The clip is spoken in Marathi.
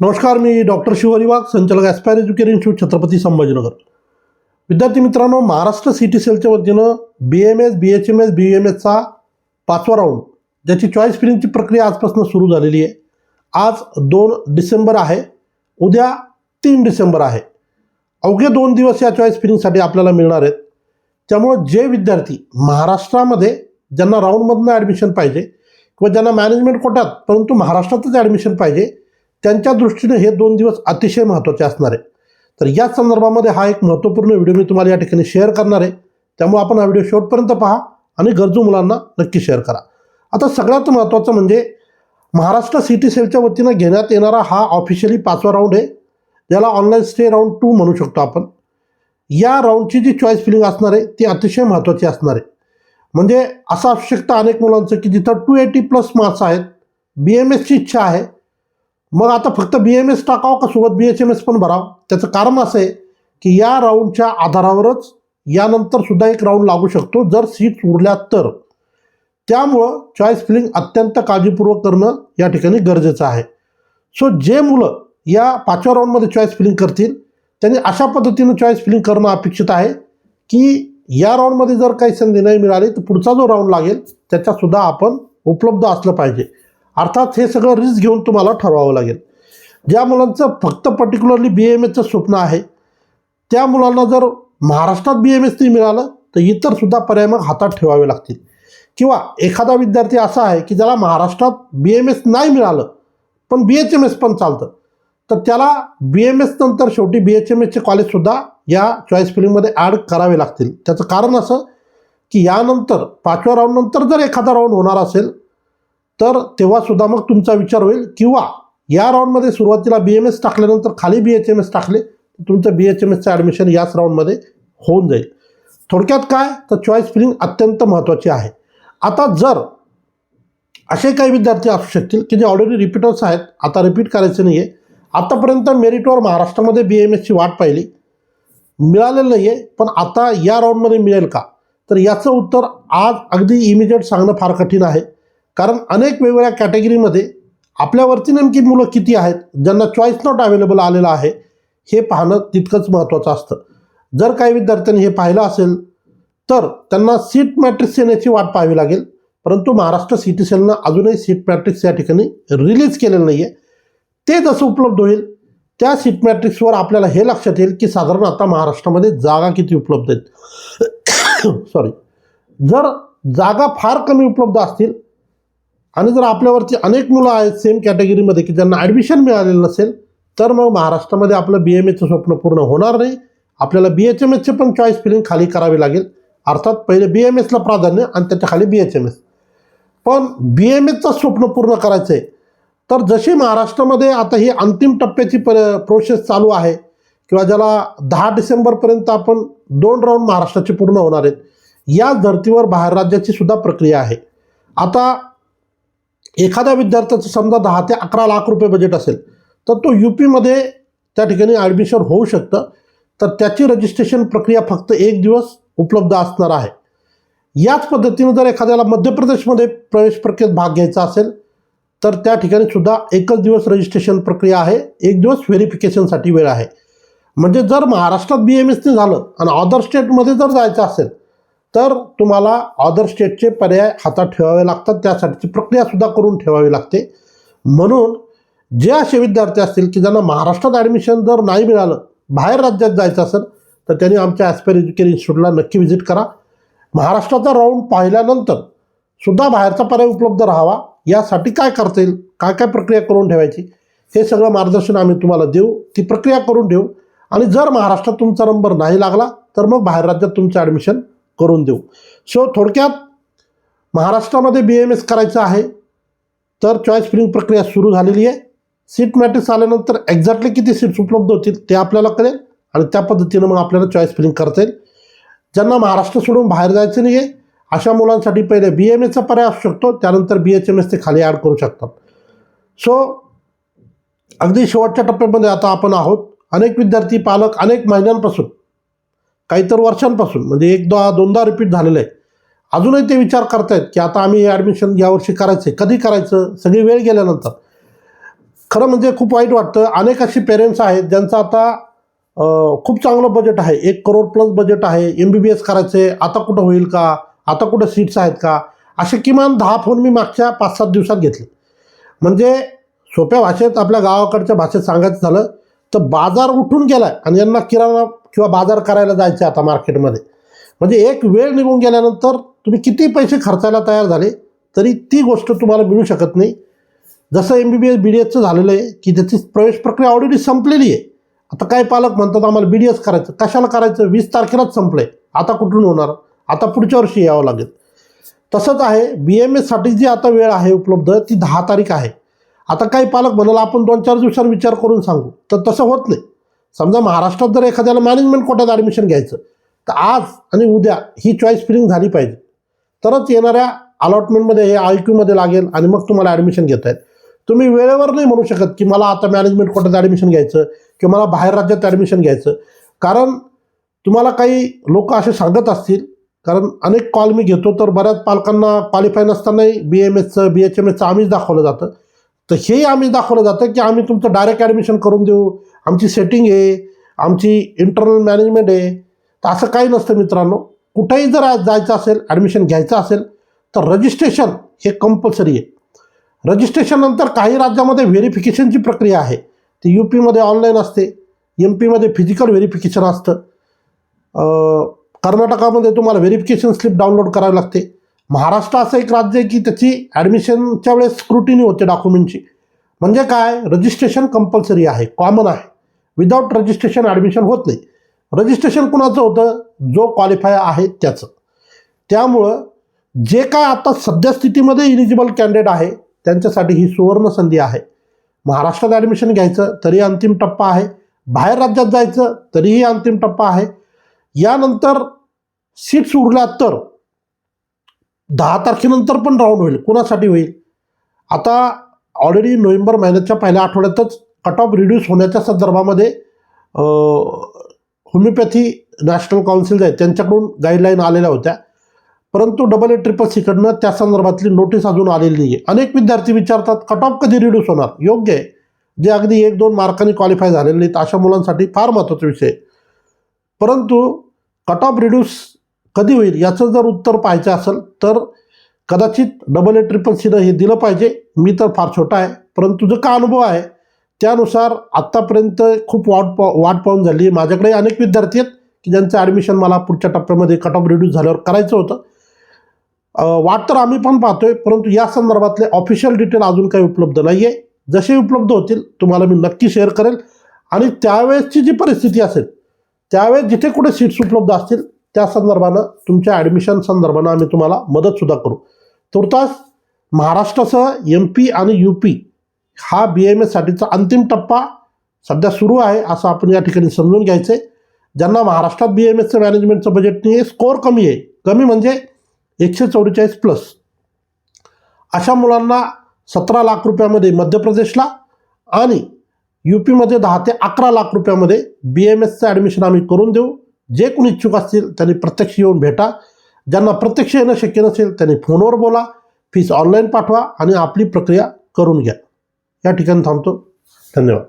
नमस्कार मी डॉक्टर शिवहरी वाघ संचालक aspire education institute Chhatrapati Sambhajinagar. विद्यार्थी मित्रांनो महाराष्ट्र सी टी सेलच्या वतीनं B M S B H M S B M एसचा पाचवा राऊंड ज्याची चॉईस फिलिंगची प्रक्रिया आजपासून सुरू झालेली आहे. आज दोन डिसेंबर आहे उद्या तीन डिसेंबर आहे. अवघे दोन दिवस या चॉईस फिलिंगसाठी आपल्याला मिळणार आहेत. त्यामुळं जे विद्यार्थी महाराष्ट्रामध्ये ज्यांना राऊंडमधनं ॲडमिशन पाहिजे किंवा ज्यांना मॅनेजमेंट कोटात परंतु महाराष्ट्रातच ॲडमिशन पाहिजे त्यांच्या दृष्टीने हे दोन दिवस अतिशय महत्त्वाचे असणार आहे. तर याच संदर्भामध्ये हा एक महत्त्वपूर्ण व्हिडिओ मी तुम्हाला या ठिकाणी शेअर करणार आहे. त्यामुळे आपण हा व्हिडिओ शेवटपर्यंत पहा आणि गरजू मुलांना नक्की शेअर करा. आता सगळ्यात महत्त्वाचं म्हणजे महाराष्ट्र सिटी सेलच्या वतीनं घेण्यात येणारा हा ऑफिशियली पाचवा राऊंड आहे ज्याला ऑनलाईन स्टे राऊंड टू म्हणू शकतो आपण. या राऊंडची जी चॉईस फिलिंग असणार आहे ती अतिशय महत्त्वाची असणार आहे. म्हणजे असं आवश्यकता अनेक मुलांचं की जिथं टू एटी प्लस मार्क्स आहेत बी एम एसची इच्छा आहे. मग आता फक्त बी एम एस टाकावं का सोबत बी एच एम एस पण भरावं? त्याचं कारण असं आहे की या राऊंडच्या आधारावरच यानंतर सुद्धा एक राऊंड लागू शकतो जर सीट्स उरल्या तर. त्यामुळं चॉईस फिलिंग अत्यंत काळजीपूर्वक करणं या ठिकाणी गरजेचं आहे. सो जे मुलं या पाचव्या राऊंडमध्ये चॉईस फिलिंग करतील त्यांनी अशा पद्धतीनं चॉईस फिलिंग करणं अपेक्षित आहे की या राऊंडमध्ये जर काही संधी नाही मिळाली तर पुढचा जो राऊंड लागेल त्याच्यासुद्धा आपण उपलब्ध असलं पाहिजे. अर्थात हे सगळं रिस्क घेऊन तुम्हाला ठरवावं लागेल. ज्या मुलांचं फक्त पर्टिक्युलरली बी एम एसचं स्वप्न आहे त्या मुलांना जर महाराष्ट्रात बी एम एस नाही मिळालं तर इतरसुद्धा पर्याय मग हातात ठेवावे लागतील. किंवा एखादा विद्यार्थी असा आहे की ज्याला महाराष्ट्रात बी एम एस नाही मिळालं पण बी एच एम एस पण चालतं तर त्याला बी एम एस नंतर शेवटी बी एच एम एसचे कॉलेजसुद्धा या चॉईस फिलिंगमध्ये ॲड करावे लागतील. त्याचं कारण असं की यानंतर पाचव्या राऊंडनंतर जर एखादा राऊंड होणार असेल तर तेव्हासुद्धा मग तुमचा विचार होईल किंवा या राऊंडमध्ये सुरुवातीला बी एम एस टाकल्यानंतर खाली बी एच एम एस टाकले तर तुमचं बी एच एम एसचं ॲडमिशन याच राऊंडमध्ये होऊन जाईल. थोडक्यात काय? तर चॉईस फिलिंग अत्यंत महत्त्वाची आहे. आता जर असे काही विद्यार्थी असू शकतील की जे ऑलरेडी रिपीटर्स आहेत आता रिपीट करायचं नाही आहे आतापर्यंत मेरिटवर महाराष्ट्रामध्ये बी एम एसची वाट पाहिली. मिळालेलं नाही आहे पण आता या राऊंडमध्ये मिळेल का? तर याचं उत्तर आज अगदी इमिजिएट सांगणं फार कठीण आहे. कारण अनेक वेगवेगळ्या कॅटेगरीमध्ये आपल्यावरती नेमकी मुलं किती आहेत ज्यांना चॉईस नॉट अवेलेबल आलेलं आहे हे पाहणं तितकंच महत्त्वाचं असतं. जर काही विद्यार्थ्यांनी हे पाहिलं असेल तर त्यांना सीट मॅट्रिक्स येण्याची वाट पाहावी लागेल. परंतु महाराष्ट्र सी टी सेलनं अजूनही सीट मॅट्रिक्स या ठिकाणी रिलीज केलेलं नाही आहे ते जसं उपलब्ध होईल त्या सीट मॅट्रिक्सवर आपल्याला हे लक्षात येईल की साधारण आता महाराष्ट्रामध्ये जागा किती उपलब्ध आहेत. सॉरी जर जागा फार कमी उपलब्ध असतील आणि जर आपल्यावरती अनेक मुलं आहेत सेम कॅटेगरीमध्ये की ज्यांना ॲडमिशन मिळालेलं नसेल तर मग महाराष्ट्रामध्ये आपलं बी एम एचं स्वप्न पूर्ण होणार नाही. आपल्याला बी एच एम एसचे पण चॉईस फिलिंग खाली करावी लागेल. अर्थात पहिले बी एम एसला प्राधान्य आणि त्याच्याखाली बी एच एम एस पण बी एम एसचं स्वप्न पूर्ण करायचं आहे तर जशी महाराष्ट्रामध्ये आता ही अंतिम टप्प्याची प प्रोसेस चालू आहे किंवा ज्याला दहा डिसेंबरपर्यंत आपण दोन राऊंड महाराष्ट्राचे पूर्ण होणार आहेत या धर्तीवर बाहेर राज्याची सुद्धा प्रक्रिया आहे. आता एखाद्या विद्यार्थ्याचं समजा दहा ते अकरा लाख रुपये बजेट असेल तर तो यू पीमध्ये त्या ठिकाणी ॲडमिशन होऊ शकतं तर त्याची रजिस्ट्रेशन प्रक्रिया फक्त एक दिवस उपलब्ध असणार आहे. याच पद्धतीनं जर एखाद्याला मध्य प्रदेशमध्ये प्रवेश प्रक्रियेत भाग घ्यायचा असेल तर त्या ठिकाणी सुद्धा एकच दिवस रजिस्ट्रेशन प्रक्रिया आहे. एक दिवस व्हेरिफिकेशनसाठी वेळ आहे. म्हणजे जर महाराष्ट्रात बी एम एसने झालं आणि अदर स्टेटमध्ये जर जायचं असेल तर तुम्हाला अदर स्टेटचे पर्याय हातात ठेवावे लागतात. त्यासाठीची प्रक्रियासुद्धा करून ठेवावी लागते. म्हणून जे असे विद्यार्थी असतील की ज्यांना महाराष्ट्रात ॲडमिशन जर नाही मिळालं बाहेर राज्यात जायचं असेल तर त्यांनी आमच्या ॲस्पेर एज्युकेशन इन्स्टिट्यूटला नक्की व्हिजिट करा. महाराष्ट्राचा राऊंड पाहिल्यानंतर सुद्धा बाहेरचा पर्याय उपलब्ध राहावा. यासाठी काय करता येईल काय काय प्रक्रिया करून ठेवायची? हे सगळं मार्गदर्शन आम्ही तुम्हाला देऊ. ती प्रक्रिया करून ठेवू. आणि जर महाराष्ट्रात तुमचा नंबर नाही लागला तर मग बाहेर राज्यात तुमचं ॲडमिशन करून देऊ. सो थोडक्यात महाराष्ट्रामध्ये बी एम एस करायचं आहे. तर चॉईस फिलिंग प्रक्रिया सुरू झालेली आहे. सीट मॅट्रिक्स आल्यानंतर एक्झॅक्टली किती सीट्स उपलब्ध होतील ते आपल्याला कळेल. आणि त्या पद्धतीनं मग आपल्याला चॉईस फिलिंग करता येईल. ज्यांना महाराष्ट्र सोडून बाहेर जायचं नाही आहे अशा मुलांसाठी पहिले बी एम एचा पर्याय असू शकतो त्यानंतर बी एच एम एस ते खाली ॲड करू शकतात. सो अगदी शेवटच्या टप्प्यामध्ये आता आपण आहोत. अनेक विद्यार्थी पालक अनेक महिन्यांपासून काही तर वर्षांपासून म्हणजे एकदा दोनदा रिपीट झालेलं आहे. अजूनही ते विचार करतायत की आता आम्ही ॲडमिशन यावर्षी करायचं आहे कधी करायचं? सगळी वेळ गेल्यानंतर. खरं म्हणजे खूप वाईट वाटतं. अनेक अशी पेरेंट्स आहेत ज्यांचं आता खूप चांगलं बजेट आहे. एक करोड प्लस बजेट आहे. एम बी बी एस करायचं आहे आता कुठं होईल का? आता कुठं सीट्स आहेत का? असे किमान दहा फोन मी मागच्या पाच सात दिवसात घेतले. म्हणजे सोप्या भाषेत आपल्या गावाकडच्या भाषेत सांगायचं झालं तर बाजार उठून गेला आहे आणि यांना किराणा किंवा बाजार करायला जायचं आहे आता मार्केटमध्ये. म्हणजे एक वेळ निघून गेल्यानंतर तुम्ही किती पैसे खर्चायला तयार झाले तरी ती गोष्ट तुम्हाला मिळू शकत नाही. जसं M B B S B D एसचं झालेलं आहे की त्याची प्रवेश प्रक्रिया ऑलरेडी संपलेली आहे. आता काही पालक म्हणतात आम्हाला बी डी एस करायचं कशाला करायचं? वीस तारखेलाच संपलं आहे आता कुठून होणार? आता पुढच्या वर्षी यावं लागेल. तसंच आहे बी एम एससाठी जी आता वेळ आहे उपलब्ध ती दहा तारीख आहे. आता काही पालक म्हणाला आपण दोन चार दिवसावर विचार करून सांगू. तर तसं होत नाही. समजा महाराष्ट्रात जर एखाद्याला मॅनेजमेंट कोट्यात ॲडमिशन घ्यायचं तर आज आणि उद्या ही चॉईस फिलिंग झाली पाहिजे. तरच येणाऱ्या अलॉटमेंटमध्ये हे आय क्यूमध्ये लागेल आणि मग तुम्हाला ॲडमिशन घेता येईल. तुम्ही वेळेवर नाही म्हणू शकत की मला आता मॅनेजमेंट कोट्यात ॲडमिशन घ्यायचं किंवा मला बाहेर राज्यात ॲडमिशन घ्यायचं. कारण तुम्हाला काही लोक असे सांगत असतील कारण अनेक कॉल मी घेतो तर बऱ्याच पालकांना क्वालिफाय नसतानाही बी एम एसचं बी एच एम एसचं आम्हीच दाखवलं जातं. तर हेही आम्ही दाखवलं जातं की आम्ही तुमचं डायरेक्ट ॲडमिशन करून देऊ. आमची सेटिंग आहे आमची इंटरनल मॅनेजमेंट आहे. तर असं काही नसतं मित्रांनो. कुठेही जर आज जायचं असेल ॲडमिशन घ्यायचं असेल तर रजिस्ट्रेशन हे कंपल्सरी आहे. रजिस्ट्रेशननंतर काही राज्यामध्ये व्हेरिफिकेशनची प्रक्रिया आहे. ती यू पीमध्ये ऑनलाईन असते एम पीमध्ये फिजिकल व्हेरिफिकेशन असतं. कर्नाटकामध्ये तुम्हाला व्हेरिफिकेशन स्लिप डाउनलोड करावी लागते. महाराष्ट्र असं एक राज्य आहे की त्याची ॲडमिशनच्या वेळेस स्क्रुटिनी होते डॉक्युमेंटची म्हणजे काय? रजिस्ट्रेशन कंपल्सरी आहे कॉमन आहे. विदाऊट रजिस्ट्रेशन ॲडमिशन होत नाही. रजिस्ट्रेशन कुणाचं होतं? जो क्वालिफाय आहे त्याचं. त्यामुळं जे काय आता सद्यस्थितीमध्ये इलिजिबल कॅन्डिडेट आहे त्यांच्यासाठी ही सुवर्ण संधी आहे. महाराष्ट्रात ॲडमिशन घ्यायचं तरी अंतिम टप्पा आहे. बाहेर राज्यात जायचं तरीही अंतिम टप्पा आहे. यानंतर सीट्स उरल्या तर. दहा तारखेनंतर पण राऊंड होईल. कुणासाठी होईल? आता ऑलरेडी नोव्हेंबर महिन्याच्या पहिल्या आठवड्यातच कट ऑफ रिड्यूस होण्याच्या संदर्भामध्ये होमिओपॅथी नॅशनल काउन्सिल आहे. त्यांच्याकडून गाईडलाईन आलेल्या होत्या. परंतु डबल ए ट्रिपल सीकडनं त्या संदर्भातली नोटीस अजून आलेली नाही आहे अनेक विद्यार्थी विचारतात कट ऑफ कधी रिड्यूस होणार? योग्य आहे. जे अगदी एक दोन मार्कांनी क्वालिफाय झालेले नाहीत अशा मुलांसाठी फार महत्त्वाचा विषय परंतु कट ऑफ रिड्यूस कधी होईल याचं जर उत्तर पाहायचं असेल तर कदाचित डबल ए ट्रिपल सीनं हे दिलं पाहिजे. मी तर फार छोटा आहे परंतु जो का अनुभव आहे त्यानुसार आत्तापर्यंत खूप वाट पा वाट पाहून झाली. माझ्याकडे अनेक विद्यार्थी आहेत की ज्यांचं ॲडमिशन मला पुढच्या टप्प्यामध्ये कट ऑफ रिड्यूस झाल्यावर करायचं होतं. वाट तर आम्ही पण पाहतोय परंतु या संदर्भातले ऑफिशियल डिटेल अजून काही उपलब्ध नाही आहे जसे उपलब्ध होतील तुम्हाला मी नक्की शेअर करेल. आणि त्यावेळेसची जी परिस्थिती असेल त्यावेळेस जिथे कुठे सीट्स उपलब्ध असतील त्या संदर्भानं तुमच्या ॲडमिशन संदर्भानं आम्ही तुम्हाला मदतसुद्धा करू. तुर्तास महाराष्ट्रासह एम पी आणि यू पी हा बी एम एससाठीचा अंतिम टप्पा सध्या सुरू आहे असं आपण या ठिकाणी समजून घ्यायचं आहे ज्यांना महाराष्ट्रात बी एम एसचं मॅनेजमेंटचं बजेट नाही आहे स्कोअर कमी आहे. कमी म्हणजे एकशे चौवेचाळीस प्लस अशा मुलांना सतरा लाख रुपयामध्ये मध्य प्रदेशला आणि यू पीमध्ये दहा ते अकरा लाख रुपयामध्ये बी एम एसचं ॲडमिशन आम्ही करून देऊ. जे कोणी इच्छुक असतील त्यांनी प्रत्यक्ष येऊन भेटा. ज्यांना प्रत्यक्ष येणं शक्य नसेल त्यांनी फोनवर बोला फीस ऑनलाईन पाठवा आणि आपली प्रक्रिया करून घ्या. या ठिकाणी थांबतो. धन्यवाद.